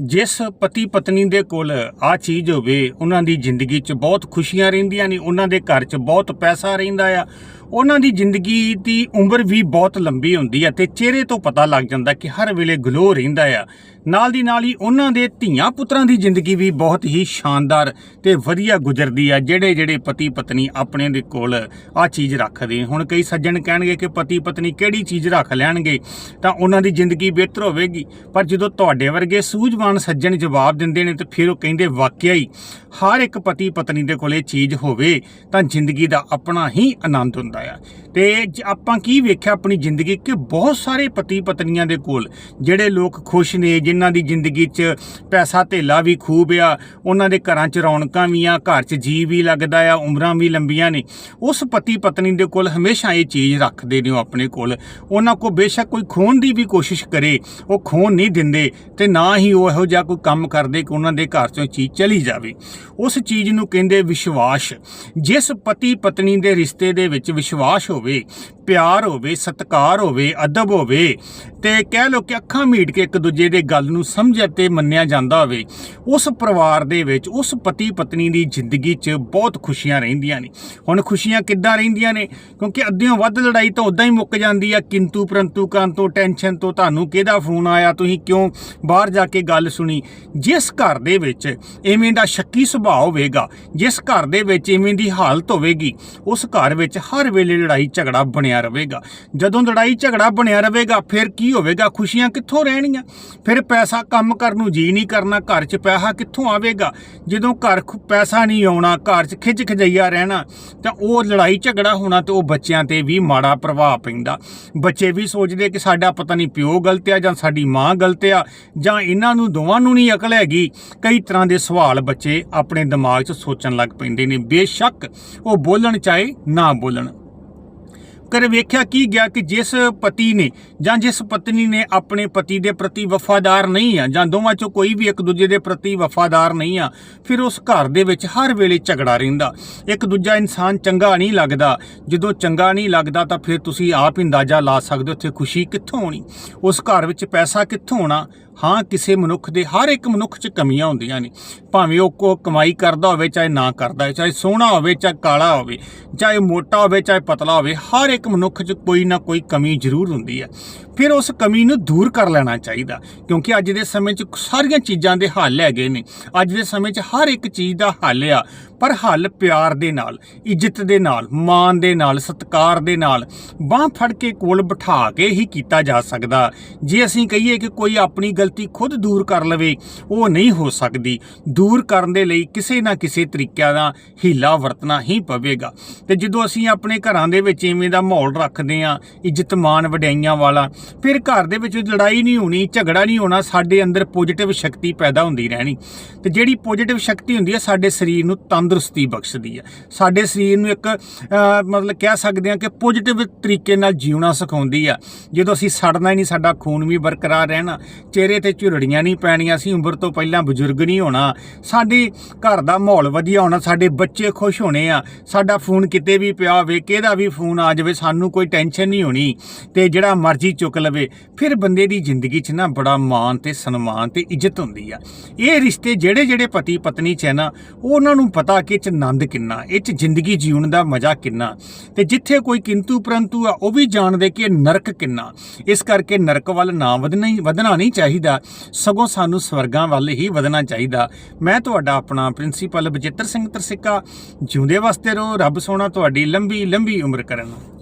ਜਿਸ ਪਤੀ ਪਤਨੀ ਦੇ ਕੋਲ ਆ ਚੀਜ਼ ਹੋਵੇ, ਉਹਨਾਂ ਦੀ ਜ਼ਿੰਦਗੀ 'ਚ ਬਹੁਤ ਖੁਸ਼ੀਆਂ ਰਹਿੰਦੀਆਂ ਨੇ, ਉਹਨਾਂ ਦੇ ਘਰ 'ਚ ਬਹੁਤ ਪੈਸਾ ਰਹਿੰਦਾ ਆ। ਉਹਨਾਂ ਦੀ ਜ਼ਿੰਦਗੀ ਦੀ ਉਮਰ ਵੀ ਬਹੁਤ ਲੰਬੀ ਹੁੰਦੀ ਆ ਤੇ ਚਿਹਰੇ ਤੋਂ ਪਤਾ ਲੱਗ ਜਾਂਦਾ ਕਿ ਹਰ ਵੇਲੇ ਗਲੋ ਰਹਿੰਦਾ ਆ। ਨਾਲ ਦੀ ਨਾਲ ਹੀ ਉਹਨਾਂ ਦੇ ਧੀਆਂ ਪੁੱਤਰਾਂ ਦੀ ਜ਼ਿੰਦਗੀ ਵੀ ਬਹੁਤ ਹੀ ਸ਼ਾਨਦਾਰ ਤੇ ਵਧੀਆ ਗੁਜ਼ਰਦੀ ਆ, ਜਿਹੜੇ ਜਿਹੜੇ ਪਤੀ ਪਤਨੀ ਆਪਣੇ ਦੇ ਕੋਲ ਆ ਚੀਜ਼ ਰੱਖਦੇ ਹੁਣ ਕਈ ਸੱਜਣ ਕਹਿਣਗੇ ਕਿ ਪਤੀ ਪਤਨੀ ਕਿਹੜੀ ਚੀਜ਼ ਰੱਖ ਲੈਣਗੇ, ਤਾਂ ਉਹਨਾਂ ਦੀ ਜ਼ਿੰਦਗੀ ਬਿਹਤਰ ਹੋਵੇਗੀ। ਪਰ ਜਦੋਂ ਤੁਹਾਡੇ ਵਰਗੇ ਸੂਝਵਾਨ ਸੱਜਣ ਜਵਾਬ ਦਿੰਦੇ ਨੇ ਤੇ ਫਿਰ ਉਹ ਕਹਿੰਦੇ, ਵਾਕਿਆ ਹੀ, ਹਰ ਇੱਕ ਪਤੀ ਪਤਨੀ ਦੇ ਕੋਲ ਇਹ ਚੀਜ਼ ਹੋਵੇ ਤਾਂ ਜ਼ਿੰਦਗੀ ਦਾ ਆਪਣਾ ਹੀ ਆਨੰਦ ਹੁੰਦਾ ਆ ਤੇ ਜ- ਆਪਾਂ ਕੀ ਵੇਖਿਆ ਆਪਣੀ ਜ਼ਿੰਦਗੀ, ਕਿ ਬਹੁਤ ਸਾਰੇ ਪਤੀ ਪਤਨੀਆਂ ਦੇ ਕੋਲ ਜਿਹੜੇ ਲੋਕ ਖੁਸ਼ ਨੇ, ਜਿਨ੍ਹਾਂ ਦੀ ਜ਼ਿੰਦਗੀ 'ਚ ਪੈਸਾ ਧੇਲਾ ਵੀ ਖੂਬ ਆ, ਉਹਨਾਂ ਦੇ ਘਰਾਂ 'ਚ ਰੌਣਕਾਂ ਵੀ ਆ, ਘਰ 'ਚ ਜੀ ਵੀ ਲੱਗਦਾ ਆ, ਉਮਰਾਂ ਵੀ ਲੰਬੀਆਂ ਨੇ, ਉਸ ਪਤੀ ਪਤਨੀ ਦੇ ਕੋਲ ਹਮੇਸ਼ਾ ਇਹ ਚੀਜ਼ ਰੱਖਦੇ ਨੇ ਉਹ ਆਪਣੇ ਕੋਲ। ਉਹਨਾਂ ਕੋ ਬੇਸ਼ੱਕ ਕੋਈ ਖੋਣ ਦੀ ਵੀ ਕੋਸ਼ਿਸ਼ ਕਰੇ, ਉਹ ਖੋਣ ਨਹੀਂ ਦਿੰਦੇ ਤੇ ਨਾ ਹੀ ਉਹ ਇਹੋ ਜਿਹਾ ਕੋਈ ਕੰਮ ਕਰਦੇ ਕਿ ਉਹਨਾਂ ਦੇ ਘਰ 'ਚੋਂ ਚੀਜ਼ ਚਲੀ ਜਾਵੇ। ਉਸ ਚੀਜ਼ ਨੂੰ ਕਹਿੰਦੇ ਵਿਸ਼ਵਾਸ। ਜਿਸ ਪਤੀ ਪਤਨੀ ਦੇ ਰਿਸ਼ਤੇ ਦੇ ਵਿੱਚ ਵਿਸ਼ਵਾਸ ਹੋਵੇ Weeks. ਪਿਆਰ ਹੋਵੇ, ਸਤਿਕਾਰ ਹੋਵੇ, ਅਦਬ ਹੋਵੇ ਤੇ ਕਹਿ ਲੋ ਕਿ ਅੱਖਾਂ ਮੀਟ ਕੇ ਇੱਕ ਦੂਜੇ ਦੇ ਗੱਲ ਨੂੰ ਸਮਝਿਆ ਤੇ ਮੰਨਿਆ ਜਾਂਦਾ ਹੋਵੇ, ਉਸ ਪਰਿਵਾਰ ਦੇ ਵਿੱਚ, ਉਸ ਪਤੀ ਪਤਨੀ ਦੀ ਜ਼ਿੰਦਗੀ 'ਚ ਬਹੁਤ ਖੁਸ਼ੀਆਂ ਰਹਿੰਦੀਆਂ ਨੇ। ਹੁਣ ਖੁਸ਼ੀਆਂ ਕਿੱਦਾਂ ਰਹਿੰਦੀਆਂ ਨੇ? ਕਿਉਂਕਿ ਅੱਧਿਓਂ ਵੱਧ ਲੜਾਈ ਤਾਂ ਉਦਾਂ ਹੀ ਮੁੱਕ ਜਾਂਦੀ ਆ, ਕਿੰਤੂ ਪਰੰਤੂ ਕਾਂ ਤੋਂ ਟੈਨਸ਼ਨ ਤੋਂ ਤੁਹਾਨੂੰ ਕਿਹਦਾ ਫੋਨ ਆਇਆ? ਤੁਸੀਂ ਕਿਉਂ ਬਾਹਰ ਜਾ ਕੇ ਗੱਲ ਸੁਣੀ? ਜਿਸ ਘਰ ਦੇ ਵਿੱਚ ਐਵੇਂ ਦਾ ਸ਼ੱਕੀ ਸੁਭਾਅ ਹੋਵੇਗਾ, ਜਿਸ ਘਰ ਦੇ ਵਿੱਚ ਐਵੇਂ ਦੀ ਹਾਲਤ ਹੋਵੇਗੀ, ਉਸ ਘਰ ਵਿੱਚ ਹਰ ਵੇਲੇ ਲੜਾਈ ਝਗੜਾ ਬਣਿਆ ਰਹੇਗਾ। ਜਦੋਂ ਲੜਾਈ ਝਗੜਾ ਬਣਿਆ ਰਹੇਗਾ, ਫਿਰ ਕੀ ਹੋਵੇਗਾ? ਖੁਸ਼ੀਆਂ ਕਿੱਥੋਂ ਰਹਿਣਗੀਆਂ ਫਿਰ ਪੈਸਾ ਕੰਮ ਕਰਨ ਨੂੰ ਜੀ ਨਹੀਂ ਕਰਨਾ, ਘਰ 'ਚ ਪੈਸਾ ਕਿੱਥੋਂ ਆਵੇਗਾ? ਜਦੋਂ ਘਰ ਪੈਸਾ ਨਹੀਂ ਆਉਣਾ, ਘਰ 'ਚ ਖਿੱਚ ਖਜਈਆ ਰਹਿਣਾ, ਤਾਂ ਉਹ ਲੜਾਈ ਝਗੜਾ ਹੋਣਾ ਤੇ ਉਹ ਬੱਚਿਆਂ ਤੇ ਵੀ ਮਾੜਾ ਪ੍ਰਭਾਵ ਪੈਂਦਾ। ਬੱਚੇ ਵੀ ਸੋਚਦੇ ਕਿ ਸਾਡਾ ਪਤਾ ਨਹੀਂ ਪਿਓ ਗਲਤ ਆ ਜਾਂ ਸਾਡੀ ਮਾਂ ਗਲਤ ਆ, ਜਾਂ ਇਹਨਾਂ ਨੂੰ ਦੋਵਾਂ ਨੂੰ ਨਹੀਂ ਅਕਲ ਹੈਗੀ। ਕਈ ਤਰ੍ਹਾਂ ਦੇ ਸਵਾਲ ਬੱਚੇ ਆਪਣੇ ਦਿਮਾਗ 'ਚ ਸੋਚਣ ਲੱਗ ਪੈਂਦੇ ਨੇ। ਬੇਸ਼ੱਕ ਉਹ ਬੋਲਣ ਚਾਹੇ ਨਾ ਬੋਲਣ। ਕਰ ਵੇਖਿਆ ਕੀ ਗਿਆ ਕਿ ਜਿਸ ਪਤੀ ਨੇ ਜਾਂ ਜਿਸ ਪਤਨੀ ਨੇ ਆਪਣੇ ਪਤੀ ਦੇ ਪ੍ਰਤੀ ਵਫਾਦਾਰ ਨਹੀਂ ਆ, ਜਾਂ ਦੋਵਾਂ ਚੋਂ ਕੋਈ ਵੀ ਇੱਕ ਦੂਜੇ ਦੇ ਪ੍ਰਤੀ ਵਫਾਦਾਰ ਨਹੀਂ ਆ, ਫਿਰ ਉਸ ਘਰ ਦੇ ਵਿੱਚ ਹਰ ਵੇਲੇ ਝਗੜਾ ਰਹਿੰਦਾ। ਇੱਕ ਦੂਜਾ ਇਨਸਾਨ ਚੰਗਾ ਨਹੀਂ ਲੱਗਦਾ। ਜਦੋਂ ਚੰਗਾ ਨਹੀਂ ਲੱਗਦਾ ਤਾਂ ਫਿਰ ਤੁਸੀਂ ਆਪ ਹੀ ਅੰਦਾਜ਼ਾ ਲਾ ਸਕਦੇ ਹੋ ਉੱਥੇ ਖੁਸ਼ੀ ਕਿੱਥੋਂ ਆਉਣੀ ਉਸ ਘਰ ਵਿੱਚ ਪੈਸਾ ਕਿੱਥੋਂ ਆਉਣਾ ਹਾਂ, ਕਿਸੇ ਮਨੁੱਖ ਦੇ ਹਰ ਇੱਕ ਮਨੁੱਖ 'ਚ ਕਮੀਆਂ ਹੁੰਦੀਆਂ ਨੇ। ਭਾਵੇਂ ਉਹ ਕੋ ਕਮਾਈ ਕਰਦਾ ਹੋਵੇ, ਚਾਹੇ ਨਾ ਕਰਦਾ ਹੋਵੇ, ਚਾਹੇ ਸੋਹਣਾ ਹੋਵੇ, ਚਾਹੇ ਕਾਲਾ ਹੋਵੇ, ਚਾਹੇ ਮੋਟਾ ਹੋਵੇ, ਚਾਹੇ ਪਤਲਾ ਹੋਵੇ, ਹਰ ਇੱਕ ਮਨੁੱਖ 'ਚ ਕੋਈ ਨਾ ਕੋਈ ਕਮੀ ਜ਼ਰੂਰ ਹੁੰਦੀ ਹੈ। ਫਿਰ ਉਸ ਕਮੀ ਨੂੰ ਦੂਰ ਕਰ ਲੈਣਾ ਚਾਹੀਦਾ, ਕਿਉਂਕਿ ਅੱਜ ਦੇ ਸਮੇਂ 'ਚ ਸਾਰੀਆਂ ਚੀਜ਼ਾਂ ਦੇ ਹੱਲ ਹੈਗੇ ਨੇ। ਅੱਜ ਦੇ ਸਮੇਂ 'ਚ ਹਰ ਇੱਕ ਚੀਜ਼ ਦਾ ਹੱਲ ਆ, ਪਰ ਹੱਲ ਪਿਆਰ ਦੇ ਨਾਲ, ਇੱਜ਼ਤ ਦੇ ਨਾਲ, ਮਾਣ ਦੇ ਨਾਲ, ਸਤਿਕਾਰ ਦੇ ਨਾਲ, ਬਾਹ ਫੜ ਕੇ ਕੋਲ ਬਿਠਾ ਕੇ ਹੀ ਕੀਤਾ ਜਾ ਸਕਦਾ। ਜੇ ਅਸੀਂ ਕਹੀਏ ਕਿ ਕੋਈ ਆਪਣੀ ਗਲਤੀ ਖੁਦ ਦੂਰ ਕਰ ਲਵੇ, ਉਹ ਨਹੀਂ ਹੋ ਸਕਦੀ। ਦੂਰ ਕਰਨ ਦੇ ਲਈ ਕਿਸੇ ਨਾ ਕਿਸੇ ਤਰੀਕਿਆਂ ਦਾ ਹੀਲਾ ਵਰਤਣਾ ਹੀ ਪਵੇਗਾ। ਤੇ ਜਦੋਂ ਅਸੀਂ ਆਪਣੇ ਘਰਾਂ ਦੇ ਵਿੱਚ ਐਵੇਂ ਦਾ ਮਾਹੌਲ ਰੱਖਦੇ ਹਾਂ, ਇੱਜ਼ਤ ਮਾਨ ਵਡਿਆਈਆਂ ਵਾਲਾ, ਫਿਰ ਘਰ ਦੇ ਵਿੱਚ ਲੜਾਈ ਨਹੀਂ ਹੋਣੀ, ਝਗੜਾ ਨਹੀਂ ਹੋਣਾ, ਸਾਡੇ ਅੰਦਰ ਪੋਜੀਟਿਵ ਸ਼ਕਤੀ ਪੈਦਾ ਹੁੰਦੀ ਰਹਿਣੀ। ਤੇ ਜਿਹੜੀ ਪੋਜੀਟਿਵ ਸ਼ਕਤੀ ਹੁੰਦੀ ਹੈ, ਸਾਡੇ ਸਰੀਰ ਨੂੰ ਤੰਦਰੁਸਤੀ ਬਖਸ਼ਦੀ ਹੈ। ਸਾਡੇ ਸਰੀਰ ਨੂੰ ਇੱਕ ਮਤਲਬ ਕਹਿ ਸਕਦੇ ਹਾਂ ਕਿ ਪੋਜੀਟਿਵ ਤਰੀਕੇ ਨਾਲ ਜਿਉਣਾ ਸਿਖਾਉਂਦੀ ਆ ਜਦੋਂ ਅਸੀਂ ਸੜਨਾ ਹੀ ਨਹੀਂ, ਸਾਡਾ ਖੂਨ ਵੀ ਬਰਕਰਾਰ ਰਹਿਣਾ, ਚਿਹਰੇ ਤੇ ਝੁਰੜੀਆਂ ਨਹੀਂ ਪੈਣੀਆਂ ਅਸੀਂ ਉਮਰ ਤੋਂ ਪਹਿਲਾਂ ਬਜ਼ੁਰਗ ਨਹੀਂ ਹੋਣਾ। ਸਾਡੇ ਘਰ ਦਾ ਮਾਹੌਲ ਵਧੀਆ ਹੋਣਾ, ਸਾਡੇ ਬੱਚੇ ਖੁਸ਼ ਹੋਣੇ ਆ। ਸਾਡਾ ਫੋਨ ਕਿਤੇ ਵੀ ਪਿਆ ਹੋਵੇ, ਕਿਹਦਾ ਵੀ ਫੋਨ ਆ ਜਾਵੇ, ਸਾਨੂੰ ਕੋਈ ਟੈਨਸ਼ਨ ਨਹੀਂ ਹੋਣੀ। ਤੇ ਜਿਹੜਾ ਮਰਜ਼ੀ ਚੁੱਕ ਲਵੇ, ਫਿਰ ਬੰਦੇ ਦੀ ਜ਼ਿੰਦਗੀ 'ਚ ਨਾ ਬੜਾ ਮਾਣ ਤੇ ਸਨਮਾਨ ਤੇ ਇੱਜ਼ਤ ਹੁੰਦੀ ਆ। ਇਹ ਰਿਸ਼ਤੇ ਜਿਹੜੇ ਜਿਹੜੇ ਪਤੀ ਪਤਨੀ 'ਚ ਹੈ ਨਾ, ਉਹਨਾਂ ਨੂੰ ਪਤਾ ਕਿ ਇਹ 'ਚ ਆਨੰਦ ਕਿੰਨਾ, ਇਹ 'ਚ ਜ਼ਿੰਦਗੀ ਜੀਉਣ ਦਾ ਮਜ਼ਾ ਕਿੰਨਾ। ਤੇ ਜਿੱਥੇ ਕੋਈ ਕਿੰਤੂ ਪਰੰਤੂ ਆ, ਉਹ ਵੀ ਜਾਣਦੇ ਕਿ ਨਰਕ ਕਿੰਨਾ। ਇਸ ਕਰਕੇ ਨਰਕ ਵੱਲ ਨਾ ਵਧਣਾ ਹੀ ਵਧਣਾ ਨਹੀਂ ਚਾਹੀਦਾ। ਸਗੋਂ ਸਾਨੂੰ ਸਵਰਗਾਂ ਵੱਲ ਹੀ ਵਧਣਾ ਚਾਹੀਦਾ। ਮੈਂ ਤੁਹਾਡਾ ਆਪਣਾ ਪ੍ਰਿੰਸੀਪਲ ਬਜਿੱਤਰ ਸਿੰਘ ਤਰਸਿੱਕਾ। ਜਿਉਂਦੇ ਵਾਸਤੇ ਰਹੋ, ਰੱਬ ਸੋਹਣਾ ਤੁਹਾਡੀ ਲੰਬੀ ਲੰਬੀ ਉਮਰ ਕਰਨ